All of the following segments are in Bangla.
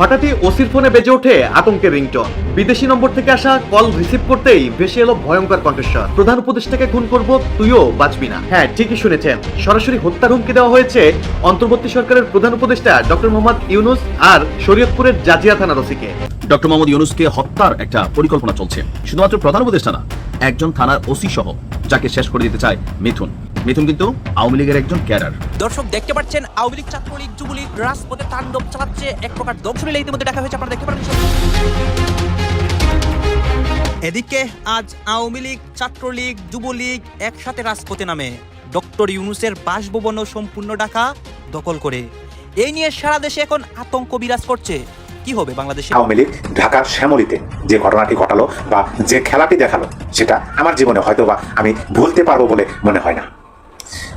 হঠাৎই ওসির ফোনে বেজে ওঠে আতঙ্কের রিংটোন। বিদেশি নম্বর থেকে আসা কল রিসিভ করতেই ভেসে এলো ভয়ঙ্কর কণ্ঠস্বর। প্রধান উপদেষ্টাকে খুন করব, তুইও বাঁচবি না। হ্যাঁ ঠিকই শুনেছেন। সরাসরি হত্যার হুমকি দেওয়া হয়েছে অন্তর্বর্তী সরকারের প্রধান উপদেষ্টা ডক্টর মোহাম্মদ ইউনুস আর শরীয়তপুরের জাজিয়া থানার ওসিকে। ডক্টর মোহাম্মদ ইউনুসকে হত্যার একটা পরিকল্পনা চলছে। শুধুমাত্র প্রধান উপদেষ্টা না, একজন থানার ওসি সহ, যাকে শেষ করে দিতে চায় মিথুন। মিথুন কিন্তু আওয়ামী লীগের একজন ক্যাডার। দর্শক দেখতে পাচ্ছেন আওয়ামী লীগ ছাত্রলীগ যুবলীগ রাজপথে তাণ্ডব চালাচ্ছে এক প্রকার ধ্বংসলীলা ইতিমধ্যে দেখা হয়েছে আপনারা দেখতে পারেন এদিকে আজ আওয়ামী লীগ ছাত্রলীগ যুবলীগ একসাথে রাজপথে নামে। ডক্টর ইউনুসের বাসভবনও সম্পূর্ণ ঢাকা দখল করে। এই নিয়ে সারা দেশে এখন আতঙ্ক বিরাজ করছে। কি হবে বাংলাদেশে? আওয়ামী লীগ ঢাকার শ্যামলীতে যে ঘটনাটি ঘটালো বা যে খেলাটি দেখাল সেটা আমার জীবনে হয়তো বা আমি ভুলতে পারব বলে মনে হয় না।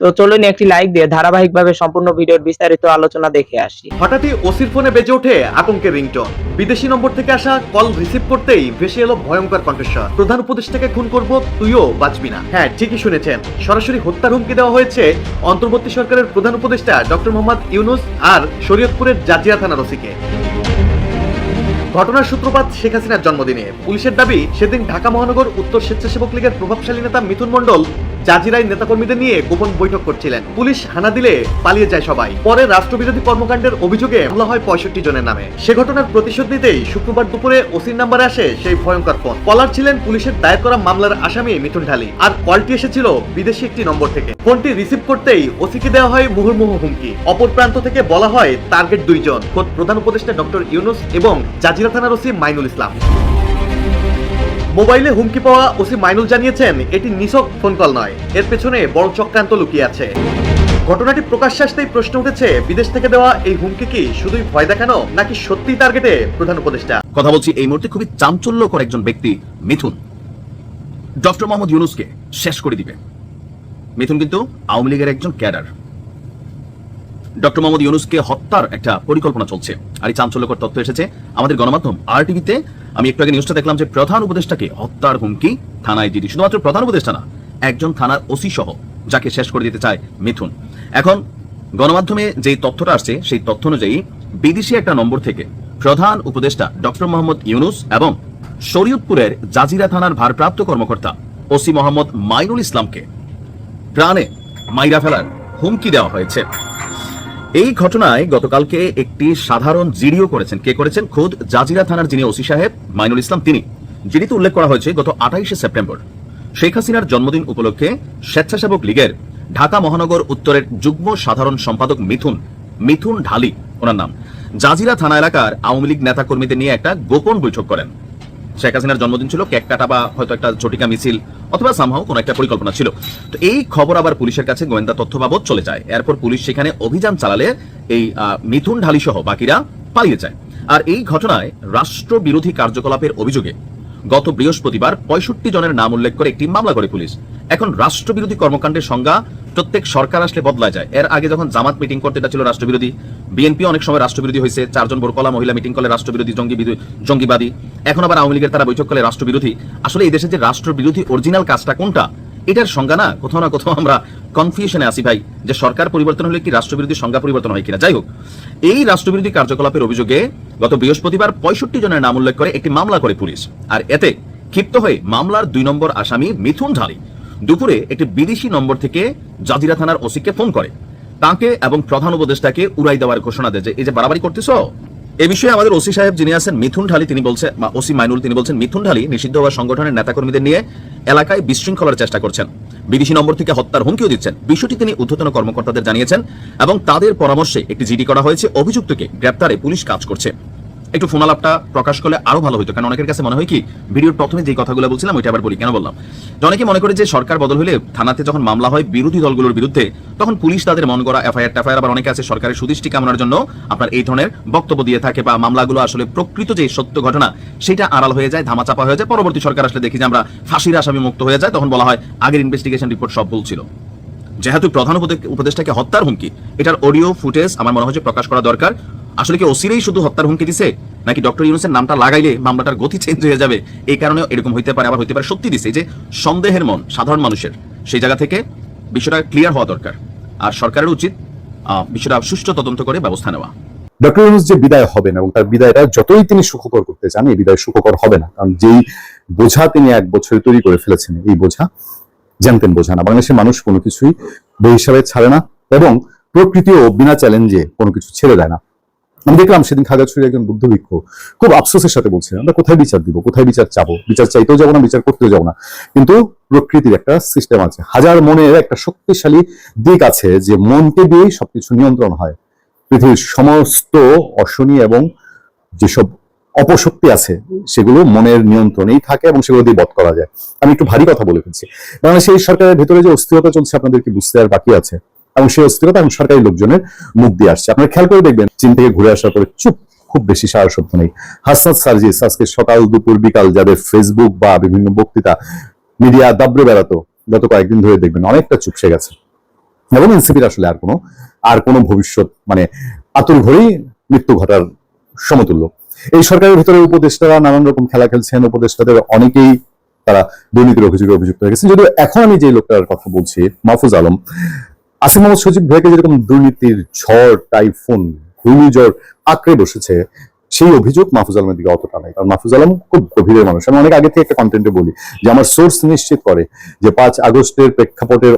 তো চলুন একটি লাইক দিয়ে ধারাবাহিকভাবে সম্পূর্ণ ভিডিওর বিস্তারিত আলোচনা দেখে আসি। হঠাৎই ওসির ফোনে বেজে ওঠে আতঙ্কের রিংটোন। বিদেশি নম্বর থেকে আসা কল রিসিভ করতেই ভেসে এলো ভয়ঙ্কর কণ্ঠস্বর। প্রধান উপদেষ্টাকে খুন করব, তুইও বাঁচবি না। হ্যাঁ ঠিকই শুনেছেন। সরাসরি হত্যার হুমকি দেওয়া হয়েছে অন্তর্বর্তী সরকারের প্রধান উপদেষ্টা ডক্টর মোহাম্মদ ইউনুস আর শরীয়তপুরের জাজিয়া থানার ওসিকে। ঘটনার সূত্রপাত শেখ হাসিনার জন্মদিনে। পুলিশের দাবি, সেদিন ঢাকা মহানগর উত্তর স্বেচ্ছাসেবক লীগের প্রভাবশালী নেতা মিথুন মণ্ডল জাজিরায় নেতাকর্মীদের নিয়ে গোপন বৈঠক করছিলেন। পুলিশ হানা দিলে পালিয়ে যায় সবাই। পরে রাষ্ট্রবিরোধী কর্মকাণ্ডের অভিযোগে হামলা হয় পঁয়ষট্টি জনের নামে। সে ঘটনার প্রতিশোধ নিতেই শুক্রবার দুপুরে ওসির নাম্বারে আসে সেই ভয়ঙ্কর ফোন। কলার ছিলেন পুলিশের দায়ের করা মামলার আসামি মিথুন ঢালি। আর কলটি এসেছিল বিদেশি একটি নম্বর থেকে। ফোনটি রিসিভ করতেই ওসিকে দেওয়া হয় মুহুর্মুহু হুমকি। অপর প্রান্ত থেকে বলা হয়, টার্গেট দুইজন। খোদ প্রধান উপদেষ্টা ডক্টর ইউনুস এবং জাজিরা থানার ওসি মাইনুল ইসলাম। মোবাইলে হুমকি পাওয়া ওসি মাইনুল জানিয়েছেন, এটি নিছক ফোন কল নয়। এর পেছনে বড় চক্রান্ত লুকিয়ে আছে। ঘটনাটি প্রকাশ্যে আসতেই প্রশ্ন উঠেছে, বিদেশ থেকে দেওয়া এই হুমকি কি শুধুই ভয় দেখানো, নাকি সত্যি টার্গেটে প্রধান উপদেষ্টা? কথা বলছি এই মুহূর্তে খুবই চাঞ্চল্যকর একজন ব্যক্তি, মিথুন। ডক্টর মোহাম্মদ ইউনুসকে শেষ করে দিবে। মিথুন কিন্তু আওয়ামী লীগের একজন ক্যাডার। ডক্টর মোহাম্মদ ইউনুসকে হত্যার একটা পরিকল্পনা চলছে। আর এই চাঞ্চল্যকর তথ্য এসেছে আমাদের গণমাধ্যম আর টিভিতে আমি একটু আগে নিউজটা দেখলাম যে প্রধান উপদেষ্টাকে হত্যার হুমকি থানায় জিডি শুধুমাত্র প্রধান উপদেষ্টা না, একজন থানার ওসি সহ, যাকে শেষ করে দিতে চায় মিথুন। এখন গণমাধ্যমে যেই তথ্যটা আসছে, সেই তথ্য অনুযায়ী বিদেশি একটা নম্বর থেকে প্রধান উপদেষ্টা ডক্টর মোহাম্মদ ইউনুস এবং শরীয়তপুরের জাজিরা থানার ভারপ্রাপ্ত কর্মকর্তা ওসি মোহাম্মদ মাইনুল ইসলামকে প্রাণে মাইরা ফেলার হুমকি দেওয়া হয়েছে। এই ঘটনায় গতকালকে একটি সাধারণ জিডিও করেছেন। কে করেছেন? খোদ জাজিরা থানার যিনি ওসি সাহেব, মাইনুল ইসলাম, তিনি। জিডিতে উল্লেখ করা হয়েছে, গত আঠাইশে সেপ্টেম্বর। শেখ হাসিনার জন্মদিন উপলক্ষে স্বেচ্ছাসেবক লীগের ঢাকা মহানগর উত্তরের যুগ্ম সাধারণ সম্পাদক মিথুন মিথুন ঢালি, ওনার নাম। জাজিরা থানা এলাকার আওয়ামী লীগ নেতাকর্মীদের নিয়ে একটা গোপন বৈঠক করেন। শেখ হাসিনার জন্মদিন ছিল, কেক কাটা বা হয়তো একটা ঝটিকা মিছিল অথবা সামহাও কোনো একটা পরিকল্পনা ছিল। তো এই খবর আবার পুলিশের কাছে গোয়েন্দা তথ্য বাবদ চলে যায়। এরপর পুলিশ সেখানে অভিযান চালালে এই মিথুন ঢালি সহ বাকিরা পালিয়ে যায়। আর এই ঘটনায় রাষ্ট্রবিরোধী কার্যকলাপের অভিযোগে গত বৃহস্পতিবার পঁয়ষট্টি জনের নাম উল্লেখ করে একটি মামলা করে পুলিশ। এখন রাষ্ট্রবিরোধী কর্মকাণ্ডের সংজ্ঞা প্রত্যেক সরকার আসলে বদলা যায়। এর আগে যখন জামাত মিটিং করতে এটা ছিল রাষ্ট্রবিরোধী, বিএনপি অনেক সময় রাষ্ট্রবিরোধী হয়েছে, চারজন বোরকলা মহিলা মিটিং করলে রাষ্ট্রবিরোধী জঙ্গি জঙ্গিবাদী। এখন আবার আওয়ামী লীগের তারা বৈঠক করলে রাষ্ট্রবিরোধী। আসলে এই দেশে যে রাষ্ট্রবিরোধী অরিজিনাল কাজটা কোনটা? এটার সংজ্ঞা না, কোথাও না কোথাও আমরা কনফিউশনে আসি ভাই, যে সরকার পরিবর্তন হলে কি রাষ্ট্রবিরোধী সংজ্ঞা পরিবর্তন হয় কিনা? যাই হোক, এই রাষ্ট্রবিরোধী কার্যকলাপের অভিযোগে গত বৃহস্পতিবার পঁয়ষট্টি জনের নাম উল্লেখ করে একটি মামলা করে পুলিশ, আর এতে ক্ষিপ্ত হয়ে মামলার দুই নম্বর আসামি মিথুন ঢালি দুপুরে একটি বিদেশি নম্বর থেকে জাজিরা থানার ওসিকে ফোন করে। তাকে এবং প্রধান উপদেষ্টাকে উড়াই দেওয়ার ঘোষণা দেয় যে, এই যে বাড়াবাড়ি করতেছ? এ বিষয়ে আমাদের ওসি সাহেব যিনি আছেন মিথুন ঢালি, তিনি বলছেন বা ওসি মাইনুল, তিনি বলছেন, মিথুন ঢালি নিষিদ্ধ হওয়া সংগঠনের নেতাকর্মীদের নিয়ে এলাকায় বিশৃঙ্খলার চেষ্টা করছেন। বিদেশি নম্বর থেকে হত্যার হুমকিও দিচ্ছেন। বিষয়টি তিনি ঊর্ধ্বতন কর্মকর্তাদের জানিয়েছেন এবং তাদের পরামর্শে একটি জিডি করা হয়েছে। অভিযুক্তকে গ্রেপ্তারে পুলিশ কাজ করছে। একটু ফোনালাপটা প্রকাশ করলে আরও ভালো হতো কারণ অনেকের কাছে মনে হয় কি, ভিডিওর প্রথমে যে কথাগুলো বলছিলাম, ওইটা আবার বলি, কেন বললাম? অনেকে মনে করে যে সরকার বদল হলে থানাতে যখন মামলা হয় বিরোধী দলগুলোর বিরুদ্ধে, তখন পুলিশ তাদের মন করা এফআইআর টাফআইআর, আবার অনেকে আছে সরকারের সুদৃষ্টি কামনার জন্য আপনার এই ধরনের বক্তব্য দিয়ে থাকে বা মামলাগুলো আসলে প্রকৃত যে সত্য ঘটনা, সেটা আড়াল হয়ে যায়, ধামাচাপা হয়ে যায়। পরবর্তী সরকার আসলে দেখি যে আমরা ফাঁসির আসামি মুক্ত হয়ে যায়, তখন বলা হয় আগের ইনভেস্টিগেশন রিপোর্ট সব বলছিল যেহেতু প্রধান উপদে- উপদেষ্টাকে হত্যার হুমকি, এটার অডিও ফুটেজ আমার মনে হয় প্রকাশ করা দরকার। আসলে কি ওসিরেই শুধু হত্যার হুমকি দিছে? নাকি ডক্টর ইউনুসের নামটা লাগাইলে মামলাটার গতি চেঞ্জ হয়ে যাবে? এই কারণে এরকম হইতে পারে, আবার হইতে পারে সত্যি দিছে। যে সন্দেহের মন সাধারণ মানুষের, সেই জায়গা থেকে বিষয়টা ক্লিয়ার হওয়া দরকার। আর সরকারের উচিত বিষয়টা সুষ্ঠু তদন্ত করে ব্যবস্থা নেওয়া। ডক্টর ইউনুস যে বিদায় এবং তার বিদায়টা যতই তিনি সুখকর করতে চান, এই বিদায় সুখকর হবে না। কারণ যেই বোঝা তিনি এক বছরে তৈরি করে ফেলেছেন, এই বোঝা জানতেন বোঝা না। বাংলাদেশের মানুষ কোনো কিছুই বেহিসাবে ছাড়ে না এবং প্রকৃতিও বিনা চ্যালেঞ্জে কোনো কিছু ছেড়ে দেয় না। আমি দেখলাম সেদিন খাগড়াছড়ির একজন বুদ্ধ ভিক্ষু খুব আফসোসের সাথে বলছিলেন আমরা কোথায় বিচার দিব, কোথায় বিচার চাবো? বিচার চাইতেও যাব না, বিচার করতেও যাব না। কিন্তু প্রকৃতির একটা সিস্টেম আছে। হাজার মনের একটা শক্তিশালী দিক আছে যে মনকে দিয়েই সবকিছু নিয়ন্ত্রণ হয়। পৃথিবীর সমস্ত অশনি এবং যেসব অপশক্তি আছে, সেগুলো মনের নিয়ন্ত্রণেই থাকে এবং সেগুলো দিয়ে বধ করা যায়। আমি একটু ভারী কথা বলে ফেলছি। বাংলাদেশে এই সরকারের ভেতরে যে অস্থিরতা চলছে আপনাদেরকে বুঝতে আর বাকি আছে। এবং সেই অস্থিরতা এবং সরকারি লোকজনের মুখ দিয়ে আসছে। আপনারা খেয়াল করে দেখবেন, চীন থেকে ঘুরে আসার পরে চুপ, খুব বেশি সারা শব্দ নেই। হাসনাত সার্জিস আজকে সকাল, দুপুর, বিকাল যাদের ফেসবুক বা বিভিন্ন বক্তৃতা, মিডিয়া দাবড়ে বেড়াতো, গত কয়েকদিন ধরে দেখবেন অনেকটা চুপসে গেছে। এবং এনসিপির আসলে আর কোনো আর কোনো ভবিষ্যৎ মানে আতুর ঘরেই মৃত্যু ঘটার সমতুল্য। এই সরকারের ভিতরে উপদেষ্টারা নানান রকম খেলা খেলছেন। উপদেষ্টাদের অনেকেই তারা দুর্নীতির অভিযোগে অভিযুক্ত হয়ে গেছেন। যদিও এখন আমি যে লোকটার কথা বলছি, মাহফুজ আলম আসিফ মোহাম্মদ সজীব ভাইকে যেরকম দুর্নীতির ঝড় টাইফুন ঘূর্ণিঝড় আঁকড়ে বসেছে সেই অভিযোগ মাহফুজ আলমের দিকে অতটা নাই। কারণ মাহফুজ আলম খুব গভীরের মানুষ। আমি অনেক আগে থেকে একটা কন্টেন্টে বলি যে আমার সোর্স নিশ্চিত করে যে পাঁচ আগস্টের প্রেক্ষাপটের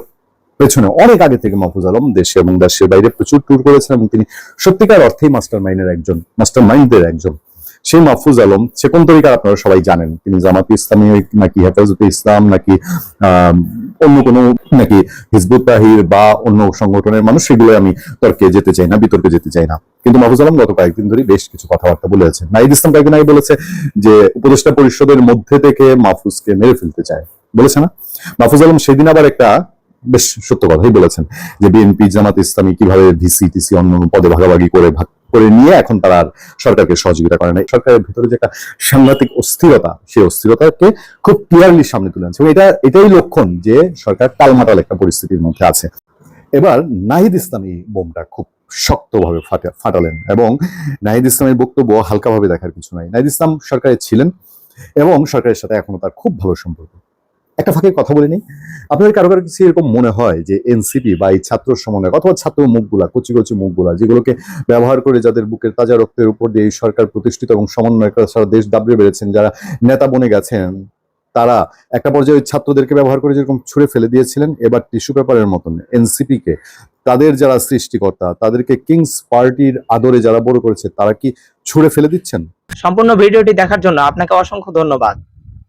পেছনে অনেক আগে থেকে মাহফুজ আলম দেশে এবং দেশের বাইরে প্রচুর ট্যুর করেছেন এবং তিনি সত্যিকার অর্থেই মাস্টার মাইন্ডের একজন মাস্টার মাইন্ডদের একজন। সেই মাহফুজ আলম সে কোন তরিকার আপনারা সবাই জানেন? তিনি জামাত ইসলামী নাকি হেফাজতে ইসলাম নাকি আহ, অন্য কোনো নাকি হিজবুত তাহির বা অন্য সংগঠনের মানুষ সেগুলো আমি তর্কে যেতে চাই না, বিতর্কে যেতে চাই না। কিন্তু মাহফুজ আলম গত কয়েকদিন ধরে বেশ কিছু কথাবার্তা বলেছেন নাইদ ইসলাম কয়েকদিন আগে বলেছে যে, উপদেষ্টা পরিষদের মধ্যে থেকে মাহফুজকে মেরে ফেলতে চায়। বলেছে না? মাহফুজ আলম সেদিন আবার একটা বেশ সত্য কথাই বলেছেন যে, বিএনপি জামাত ইসলামী কীভাবে ভিসি, টিসি অন্য পদে ভাগাভাগি করে ভাগ করে নিয়ে এখন তারা আর সরকারকে সহযোগিতা করে না সরকারের ভিতরে যে একটা সাংঘাতিক অস্থিরতা, সেই অস্থিরতাকে খুব ক্লিয়ারলি সামনে তুলে আনছে। এটা, এটাই লক্ষণ যে সরকার টালমাটাল একটা পরিস্থিতির মধ্যে আছে। এবার নাহিদ ইসলামী বোমটা খুব শক্তভাবে ফাটা- ফাটালেন এবং নাহিদ ইসলামের বক্তব্য হালকাভাবে দেখার কিছু নাই। নাহিদ ইসলাম সরকারে ছিলেন এবং সরকারের সাথে এখনও তার খুব ভালো সম্পর্ক। একটা ফাঁকে কথা বলে নেই আপনাদের কারও কারও কিছু এরকম মনে হয় যে এনসিপি বা এই ছাত্র সমন্বয় অথবা ছাত্র মুখগুলা, কচি কচি মুখগুলা, যেগুলোকে ব্যবহার করে যাদের বুকের তাজা রক্তের উপর দিয়ে এই সরকার প্রতিষ্ঠিত এবং সমন্বয় করে সারা দেশ দাবড়ে বেড়েছেন, যারা নেতা বনে গেছেন, তারা একটা পর্যায়ে ছাত্রদেরকে ব্যবহার করে যেরকম ছুঁড়ে ফেলে দিয়েছিলেন, এবার টিস্যু পেপারের মতন এনসিপি কে তাদের যারা সৃষ্টিকর্তা, তাদেরকে কিংস পার্টির আদরে যারা বড় করেছে, তারা কি ছুঁড়ে ফেলে দিচ্ছেন? সম্পূর্ণ ভিডিওটি দেখার জন্য আপনাকে অসংখ্য ধন্যবাদ।